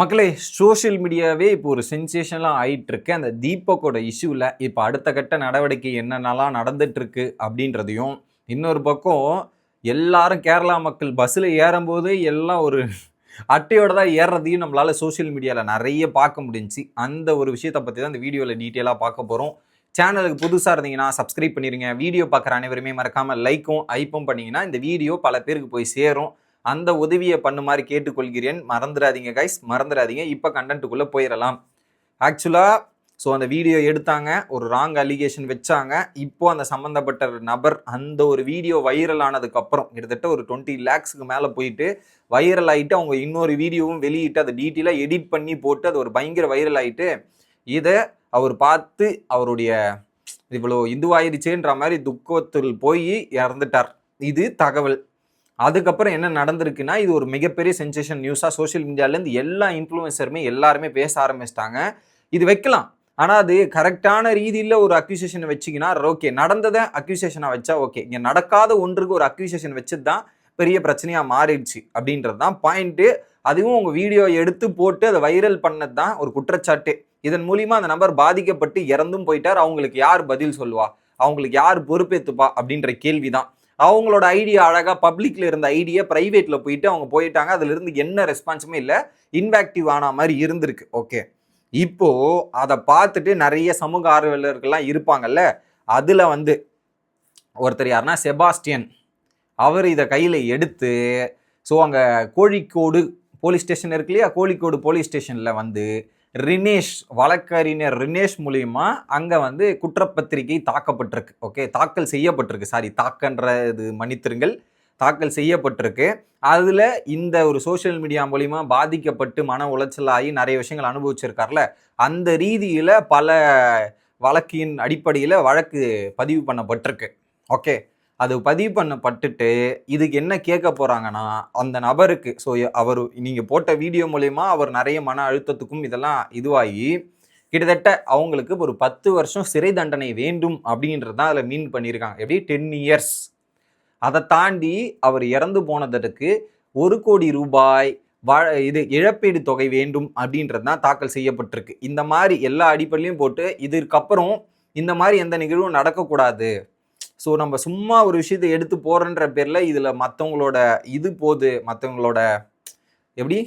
மக்களே சோஷியல் மீடியாவே இப்போ ஒரு சென்சேஷன்லாம் ஆயிட்டுருக்கு. அந்த தீபக்கோட இஷ்யூவில் இப்போ அடுத்த கட்ட நடவடிக்கை என்னென்னலாம் நடந்துகிட்ருக்கு அப்படின்றதையும் இன்னொரு பக்கம் எல்லாரும் கேரளா மக்கள் பஸ்ஸில் ஏறும்போது எல்லாம் ஒரு அட்டையோட தான் ஏறுறதையும் நம்மளால சோஷியல் மீடியாவில் நிறைய பார்க்க முடிஞ்சுச்சு. அந்த ஒரு விஷயத்தை பற்றி தான் இந்த வீடியோவில் டீட்டெயிலாக பார்க்க போகிறோம் சேனலுக்கு புதுசாக இருந்தீங்கன்னா சப்ஸ்கிரைப் பண்ணிடுங்க வீடியோ பார்க்குற அனைவருமே மறக்காமல் லைக்கும் ஐப்பும் பண்ணிங்கன்னா இந்த வீடியோ பல பேருக்கு போய் சேரும். அந்த உதவியை பண்ணுமாறு கேட்டுக்கொள்கிறேன். மறந்துடாதீங்க கைஸ் மறந்துடாதீங்க. இப்போ கண்டென்ட்டுக்குள்ளே போயிடலாம் ஆக்சுவலாக ஸோ அந்த வீடியோ எடுத்தாங்க. ஒரு ராங் அலிகேஷன் வச்சாங்க. இப்போ அந்த சம்மந்தப்பட்ட நபர் அந்த ஒரு வீடியோ வைரல் ஆனதுக்கப்புறம் கிட்டத்தட்ட ஒரு டுவெண்ட்டி லேக்ஸுக்கு மேலே போயிட்டு வைரல் ஆகிட்டு அவங்க இன்னொரு வீடியோவும் வெளியிட்டு அதை டீட்டெயிலாக எடிட் பண்ணி போட்டு அது ஒரு பயங்கர வைரல் ஆகிட்டு இதை அவர் பார்த்து அவருடைய இவ்வளோ இதுவாயிருச்சேன்ற மாதிரி துக்கத்தில் போய் இறந்துட்டார். இது தகவல். அதுக்கப்புறம் என்ன நடந்திருக்குன்னா இது ஒரு மிகப்பெரிய சென்சேஷன் நியூஸாக சோஷியல் மீடியாவிலேருந்து எல்லா இன்ஃப்ளூயன்சருமே எல்லாருமே பேச ஆரம்பிச்சிட்டாங்க. இது வைக்கலாம். ஆனால் அது கரெக்டான ரீதியில் ஒரு அக்யூசேஷனை வச்சிங்கன்னா ஓகே நடந்ததை அக்யூசியேஷனாக வச்சா ஓகே இங்கே நடக்காத ஒன்றுக்கு ஒரு அக்யூசியேஷன் வச்சது தான் பெரிய பிரச்சனையாக மாறிடுச்சு அப்படின்றது தான் பாயிண்ட்டு அதுவும் உங்கள் வீடியோ எடுத்து போட்டு அதை வைரல் பண்ணது தான் ஒரு குற்றச்சாட்டு. இதன் மூலிமா அந்த நபர் பாதிக்கப்பட்டு இறந்தும் போயிட்டார். அவங்களுக்கு யார் பதில் சொல்லுவா? அவங்களுக்கு யார் பொறுப்பேற்றுப்பா அப்படின்ற கேள்வி தான் அவங்களோட ஐடியா அழகாக பப்ளிக்கில் இருந்த ஐடியா ப்ரைவேட்டில் போயிட்டு அவங்க போயிட்டாங்க. அதுல இருந்து என்ன ரெஸ்பான்ஸுமே இல்லை இன்வாக்டிவ் ஆன மாதிரி இருந்திருக்கு. ஓகே இப்போது அதை பார்த்துட்டு நிறைய சமூக ஆர்வலர்கள்லாம் இருப்பாங்கல்ல அதில் வந்து ஒருத்தர் யாருன்னா செபாஸ்டியன். அவர் இதை கையில் எடுத்து ஸோ அங்கே கோழிக்கோடு போலீஸ் ஸ்டேஷன் இருக்கு இல்லையா? கோழிக்கோடு போலீஸ் ஸ்டேஷனில் வந்து ரினேஷ் வழக்கறிஞர் ரினேஷ் மூலியமா அங்கே வந்து குற்றப்பத்திரிகை தாக்கப்பட்டிருக்கு. ஓகே? தாக்கல் செய்யப்பட்டிருக்கு. சாரி தாக்கன்ற இது மன்னித்திருங்கள். தாக்கல் செய்யப்பட்டிருக்கு. அதில் இந்த ஒரு சோஷியல் மீடியா மூலிமா பாதிக்கப்பட்டு மன உளைச்சலாகி நிறைய விஷயங்கள் அனுபவிச்சிருக்கார்ல அந்த ரீதியில் பல வழக்கின் அடிப்படையில் வழக்கு பதிவு பண்ணப்பட்டிருக்கு. ஓகே? அது பதிவு பண்ணப்பட்டுட்டு இதுக்கு என்ன கேட்க போகிறாங்கன்னா அந்த நபருக்கு ஸோ அவர் நீங்கள் போட்ட வீடியோ மூலயமா அவர் நிறைய மன அழுத்தத்துக்கும் இதெல்லாம் இதுவாகி கிட்டத்தட்ட அவங்களுக்கு ஒரு பத்து வருஷம் சிறை தண்டனை வேண்டும் அப்படின்றது தான் அதில் மீன் பண்ணியிருக்காங்க. எப்படி? டென் இயர்ஸ் அதை தாண்டி அவர் இறந்து போனதற்கு ஒரு கோடி ரூபாய் வ இது இழப்பீடு தொகை வேண்டும் அப்படின்றது தான் தாக்கல் செய்யப்பட்டிருக்கு. இந்த மாதிரி எல்லா அடிப்படையிலையும் போட்டு இதற்கப்புறம் இந்த மாதிரி எந்த நிகழ்வும் நடக்கக்கூடாது. ஸோ நம்ம சும்மா ஒரு விஷயத்தை எடுத்து போகிறன்ற பேரில் இதில் மற்றவங்களோட இது போகுது மற்றவங்களோட எப்படி?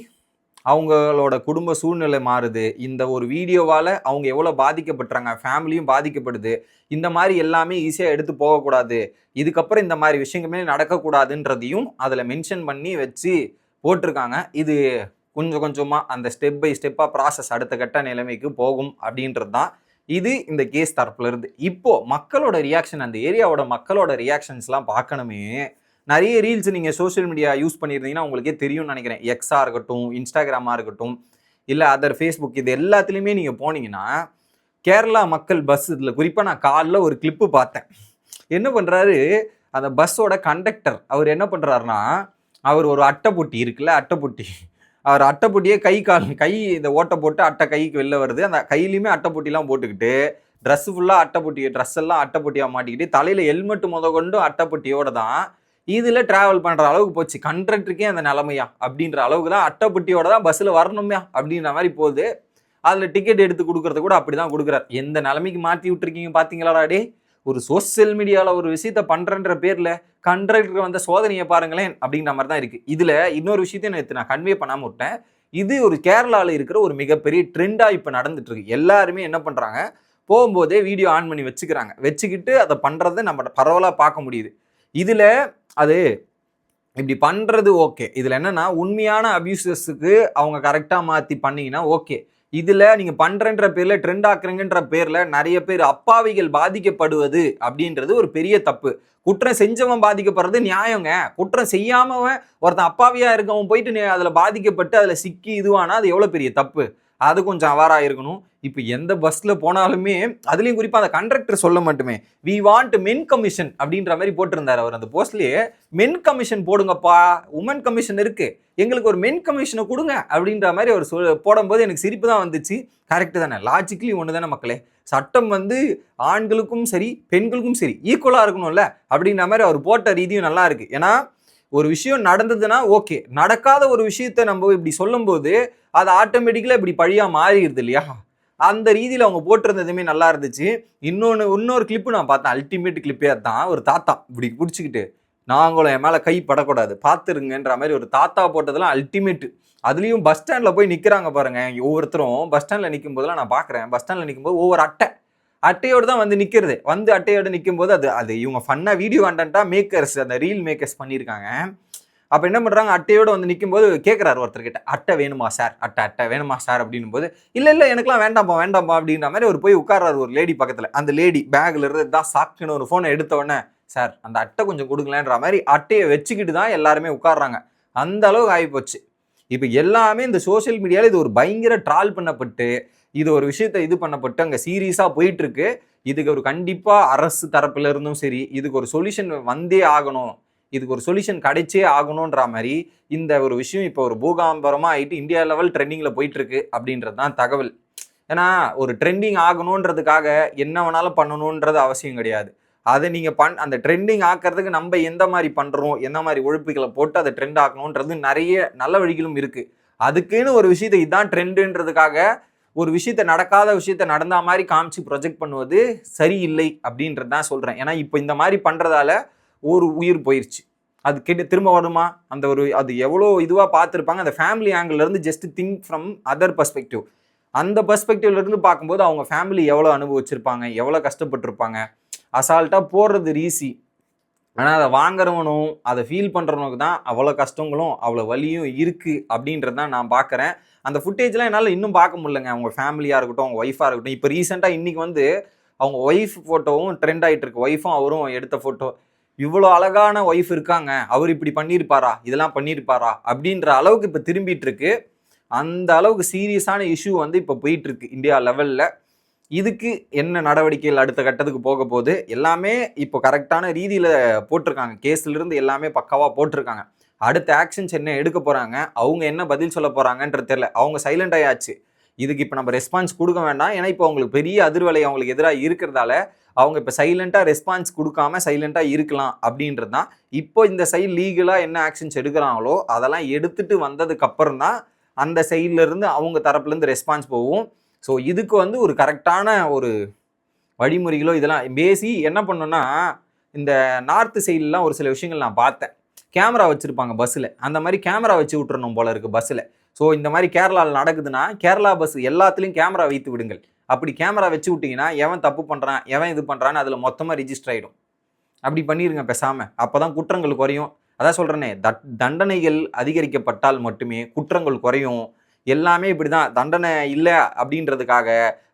அவங்களோட குடும்ப சூழ்நிலை மாறுது. இந்த ஒரு வீடியோவால் அவங்க எவ்வளோ பாதிக்கப்பட்டுறாங்க ஃபேமிலியும் பாதிக்கப்படுது. இந்த மாதிரி எல்லாமே ஈஸியாக எடுத்து போகக்கூடாது. இதுக்கப்புறம் இந்த மாதிரி விஷயங்களுமே நடக்கக்கூடாதுன்றதையும் அதில் மென்ஷன் பண்ணி வச்சு போட்டிருக்காங்க. இது கொஞ்சம் கொஞ்சமாக அந்த ஸ்டெப் பை ஸ்டெப்பாக ப்ராசஸ் அடுத்த கட்ட நிலைமைக்கு போகும் அப்படின்றது தான் இது இந்த கேஸ் தரப்புலேருந்து இப்போது மக்களோட ரியாக்ஷன் அந்த ஏரியாவோட மக்களோட ரியாக்ஷன்ஸ்லாம் பார்க்கணுமே. நிறைய ரீல்ஸ் நீங்கள் சோஷியல் மீடியா யூஸ் பண்ணியிருந்தீங்கன்னா உங்களுக்கே தெரியும்னு நினைக்கிறேன். எக்ஸாக இருக்கட்டும் இன்ஸ்டாகிராமாக இருக்கட்டும் இல்லை அதர் ஃபேஸ்புக் இது எல்லாத்துலேயுமே நீங்கள் போனீங்கன்னா கேரளா மக்கள் பஸ் இதில் குறிப்பாக நான் காலைல ஒரு கிளிப்பு பார்த்தேன். என்ன பண்ணுறாரு அந்த பஸ்ஸோட கண்டக்டர் அவர் என்ன பண்ணுறாருனா அவர் ஒரு அட்டைப்பொட்டி இருக்குல்ல அட்டைப்பொட்டி. அவர் அட்டைப்பொட்டியே கை கால் கை இந்த ஓட்டை போட்டு அட்டை கைக்கு வெளில வருது. அந்த கையிலையுமே அட்டைப்பொட்டிலாம் போட்டுக்கிட்டு ட்ரெஸ் ஃபுல்லாக அட்டைப்பொட்டி ட்ரெஸ் எல்லாம் அட்டைப்பொட்டியாக மாட்டிக்கிட்டு தலையில் ஹெல்மெட் முத கொண்டும் அட்டைப்பொட்டியோட தான் இதில் ட்ராவல் பண்ணுற அளவுக்கு போச்சு. கண்ட்ரக்டருக்கே அந்த நிலமையா அப்படின்ற அளவுக்கு தான் அட்டைப்பொட்டியோட தான் பஸ்ஸில் வரணுமையா அப்படின்ற மாதிரி போகுது. அதில் டிக்கெட் எடுத்து கொடுக்கறது கூட அப்படி தான் கொடுக்குறாரு. எந்த நிலைமைக்கு மாற்றி விட்டுருக்கீங்க பார்த்தீங்களாடா டே ஒரு சோசியல் மீடியாவில் ஒரு விஷயத்த பண்ணுறன்ற பேரில் கண்ட்ரக்டருக்கு வந்த சோதனையை பாருங்களேன் அப்படிங்கிற மாதிரி தான் இருக்குது இதில் இன்னொரு விஷயத்தையும் நேற்று நான் கன்வே பண்ணாமல் விட்டேன். இது ஒரு கேரளாவில் இருக்கிற ஒரு மிகப்பெரிய ட்ரெண்டாக இப்போ நடந்துட்டுருக்கு எல்லாருமே என்ன பண்ணுறாங்க போகும்போதே வீடியோ ஆன் பண்ணி வச்சுக்கிறாங்க. வச்சுக்கிட்டு அதை பண்ணுறதை நம்ம பரவலாக பார்க்க முடியுது. இதில் அது இப்படி பண்ணுறது ஓகே இதில் என்னென்னா உண்மையான அபியூசஸுக்கு அவங்க கரெக்டாக மாற்றி பண்ணிங்கன்னா ஓகே இதில் நீங்கள் பண்ணுறன்ற பேரில் ட்ரெண்ட் ஆக்குறீங்கன்ற பேரில் நிறைய பேர் அப்பாவிகள் பாதிக்கப்படுவது அப்படின்றது ஒரு பெரிய தப்பு. குற்றம் செஞ்சவன் பாதிக்கப்படுறது நியாயங்க. குற்றம் செய்யாமவன் ஒருத்தன் அப்பாவியாக இருக்கவன் போயிட்டு அதில் பாதிக்கப்பட்டு அதில் சிக்கி இதுவானா அது எவ்வளோ பெரிய தப்பு? அது கொஞ்சம் அவாராக இருக்கணும். இப்போ எந்த பஸ்ஸில் போனாலுமே அதுலேயும் குறிப்பாக அந்த கண்டக்டர் சொல்ல மட்டுமே வி வாண்ட் மென் கமிஷன் அப்படின்ற மாதிரி போட்டிருந்தார் அவர் அந்த போஸ்ட்லேயே. மென் கமிஷன் போடுங்கப்பா உமன் கமிஷன் இருக்குது எங்களுக்கு ஒரு மென் கமிஷனை கொடுங்க அப்படின்ற மாதிரி அவர் சொல் போடும்போது எனக்கு சிரிப்பு தான் வந்துச்சு. கரெக்டு தானே. லாஜிக்கலி ஒன்று தானே மக்களே. சட்டம் வந்து ஆண்களுக்கும் சரி பெண்களுக்கும் சரி ஈக்குவலாக இருக்கணும்ல அப்படின்ற மாதிரி அவர் போட்ட ரீதியும் நல்லா இருக்குது ஏன்னா ஒரு விஷயம் நடந்ததுன்னா ஓகே. நடக்காத ஒரு விஷயத்த நம்ம இப்படி சொல்லும்போது அது ஆட்டோமேட்டிக்கலாக இப்படி பழியாக மாறிடுது இல்லையா? அந்த ரீதியில் அவங்க போட்டிருந்ததுமே நல்லா இருந்துச்சு. இன்னொன்று இன்னொரு கிளிப்பு நான் பார்த்தேன். அல்டிமேட் கிளிப்பே தான் ஒரு தாத்தா இப்படி பிடிச்சிக்கிட்டு நாங்களும் என் மேலே கை படக்கூடாது. பார்த்துருங்கன்ற மாதிரி ஒரு தாத்தா போட்டதெல்லாம் அல்டிமேட்டு அதுலேயும் பஸ் ஸ்டாண்டில் போய் நிற்கிறாங்க பாருங்க ஒவ்வொருத்தரும். பஸ் ஸ்டாண்டில் நிற்கும் போதெல்லாம் நான் பார்க்குறேன். பஸ் ஸ்டாண்டில் நிற்கும் போது ஒவ்வொரு அட்டை. அட்டையோடு தான் வந்து நிற்கிறது வந்து அட்டையோடு நிற்கும் போது அது அது இவங்க ஃபன்னாக வீடியோ கண்டென்ட்டாக மேக்கர்ஸ் அந்த ரீல் மேக்கர்ஸ் பண்ணியிருக்காங்க. அப்போ என்ன பண்ணுறாங்க அட்டையோடு வந்து நிற்கும்போது கேட்குறாரு ஒருத்தர்கிட்ட. அட்டை வேணுமா சார் அட்டை அட்டை வேணுமா சார் அப்படின்னும் போது இல்லை இல்லை எனக்குலாம் வேண்டாம்ப்பா வேண்டாம்ப்பா அப்படின்ற மாதிரி ஒரு போய் உட்கார்றாரு ஒரு லேடி பக்கத்தில். அந்த லேடி பேக்கில் இருந்து தான் சாக்குன்னு ஒரு ஃபோனை எடுத்த உடனே சார் அந்த அட்டை கொஞ்சம் கொடுங்களேன்ற மாதிரி அட்டையை வச்சுக்கிட்டு தான் எல்லாருமே உட்காடுறாங்க அந்த அளவுக்கு ஆகிப்போச்சு இப்போ எல்லாமே இந்த சோஷியல் மீடியாவில் இது ஒரு பயங்கர ட்ரால் பண்ணப்பட்டு இது ஒரு விஷயத்தை இது பண்ணப்பட்டு அங்கே சீரியஸாக போயிட்டுருக்கு இதுக்கு ஒரு கண்டிப்பாக அரசு தரப்புல இருந்தும் சரி இதுக்கு ஒரு சொல்யூஷன் வந்தே ஆகணும். இதுக்கு ஒரு சொல்யூஷன் கிடைச்சே ஆகணுன்ற மாதிரி இந்த ஒரு விஷயம் இப்போ ஒரு பூகாம்பரமாக ஆயிட்டு இந்தியா லெவல் ட்ரெண்டிங்கில் போயிட்டுருக்கு அப்படின்றது தான் தகவல். ஏன்னா ஒரு ட்ரெண்டிங் ஆகணுன்றதுக்காக என்ன வேணாலும் பண்ணணுன்றது அவசியம் கிடையாது. அதை நீங்கள் பண் அந்த ட்ரெண்டிங் ஆக்கிறதுக்கு நம்ம எந்த மாதிரி பண்ணுறோம் எந்த மாதிரி ஒழுப்புகளை போட்டு அதை ட்ரெண்ட் ஆக்கணுன்றது நிறைய நல்ல வழிகளும் இருக்குது அதுக்குன்னு ஒரு விஷயத்தை இதுதான் ட்ரெண்டுன்றதுக்காக ஒரு விஷயத்த நடக்காத விஷயத்த நடந்த மாதிரி காமிச்சு ப்ரொஜெக்ட் பண்ணுவது சரியில்லை அப்படின்றது தான் சொல்கிறேன் ஏன்னா இப்போ இந்த மாதிரி பண்ணுறதால ஒரு உயிர் போயிடுச்சு அது கேட்டு திரும்ப வருமா? அந்த ஒரு அது எவ்வளோ இதுவாக பார்த்துருப்பாங்க. அந்த family ஆங்கிள்லேருந்து just think from other perspective அந்த பர்ஸ்பெக்டிவ்லேருந்து பார்க்கும்போது அவங்க ஃபேமிலி எவ்வளோ அனுபவிச்சிருப்பாங்க எவ்வளோ கஷ்டப்பட்டிருப்பாங்க. அசால்ட்டாக போடுறது ஈஸி ஆனால் அதை வாங்குறவனும் அதை ஃபீல் பண்ணுறவனுக்கு தான் அவ்வளோ கஷ்டங்களும் அவ்வளோ வலியும் இருக்குது அப்படின்றது தான் நான் பார்க்குறேன். அந்த ஃபுட்டேஜ்லாம் என்னால் இன்னும் பார்க்க முடியலங்க. அவங்க ஃபேமிலியாக இருக்கட்டும் அவங்க ஒய்ஃபாக இருக்கட்டும். இப்போ ரீசெண்டாக இன்றைக்கி வந்து அவங்க ஒய்ஃப் ஃபோட்டோவும் ட்ரெண்ட் ஆகிட்டு இருக்கு. ஒய்ஃபும் அவரும் எடுத்த ஃபோட்டோ இவ்வளோ அழகான ஒய்ஃப் இருக்காங்க அவர் இப்படி பண்ணியிருப்பாரா இதெல்லாம் பண்ணியிருப்பாரா அப்படின்ற அளவுக்கு இப்போ திரும்பிட்டு இருக்கு. அந்த அளவுக்கு சீரியஸான இஷ்யூ வந்து இப்போ போயிட்டு இருக்கு இந்தியா லெவலில் இதுக்கு என்ன நடவடிக்கைகள் அடுத்த கட்டத்துக்கு போக போகுது எல்லாமே இப்போ கரெக்டான ரீதியில் போட்டிருக்காங்க. கேஸ்லேருந்து எல்லாமே பக்காவாக போட்டிருக்காங்க. அடுத்த ஆக்ஷன்ஸ் என்ன எடுக்க போகிறாங்க அவங்க என்ன பதில் சொல்ல போகிறாங்கன்ற தெரியல. அவங்க சைலண்ட் ஆயாச்சு. இதுக்கு இப்போ நம்ம ரெஸ்பான்ஸ் கொடுக்க வேண்டாம். ஏன்னா இப்போ அவங்களுக்கு பெரிய அதிர்வலை அவங்களுக்கு எதிராக இருக்கிறதால அவங்க இப்போ சைலண்ட்டாக ரெஸ்பான்ஸ் கொடுக்காம சைலண்ட்டாக இருக்கலாம் அப்படின்றது தான். இப்போ இந்த சைடு லீகலாக என்ன ஆக்ஷன்ஸ் எடுக்கிறாங்களோ அதெல்லாம் எடுத்துட்டு வந்ததுக்கப்புறம் தான் அந்த சைட்லேருந்து அவங்க தரப்புலேருந்து ரெஸ்பான்ஸ் போகும். ஸோ இதுக்கு வந்து ஒரு கரெக்டான ஒரு வழிமுறைகளோ இதெல்லாம் பேசி என்ன பண்ணோன்னா இந்த நார்த்து சைட்லாம் ஒரு சில விஷயங்கள் நான் பார்த்தேன். கேமரா வச்சுருப்பாங்க பஸ்ஸில். அந்த மாதிரி கேமரா வச்சு விட்டுறணும் போல இருக்குது பஸ்ஸில். ஸோ இந்த மாதிரி கேரளாவில் நடக்குதுன்னா கேரளா பஸ் எல்லாத்துலேயும் கேமரா வைத்து விடுங்கள். அப்படி கேமரா வச்சு விட்டிங்கன்னா எவன் தப்பு பண்ணுறான் எவன் இது பண்ணுறான்னு அதில் மொத்தமாக ரிஜிஸ்டர் ஆகிடும் அப்படி பண்ணிடுங்க பேசாமல் அப்போ தான் குற்றங்கள் குறையும். அதான் சொல்கிறேனே தட் தண்டனைகள் அதிகரிக்கப்பட்டால் மட்டுமே குற்றங்கள் குறையும். எல்லாமே இப்படி தான் தண்டனை இல்லை அப்படின்றதுக்காக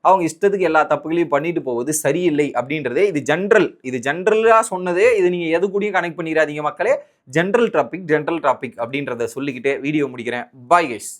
அவங்க இஷ்டத்துக்கு எல்லா தப்புகளையும் பண்ணிட்டு போவது சரியில்லை அப்படின்றதே இது ஜென்ரல் இது ஜென்ரலாக சொன்னதே இது நீங்கள் எது கூடயும் கனெக்ட் பண்ணிடாதீங்க மக்களே. ஜென்ரல் டாபிக் ஜென்ரல் டாபிக் அப்படின்றத சொல்லிக்கிட்டு வீடியோ முடிக்கிறேன். Bye guys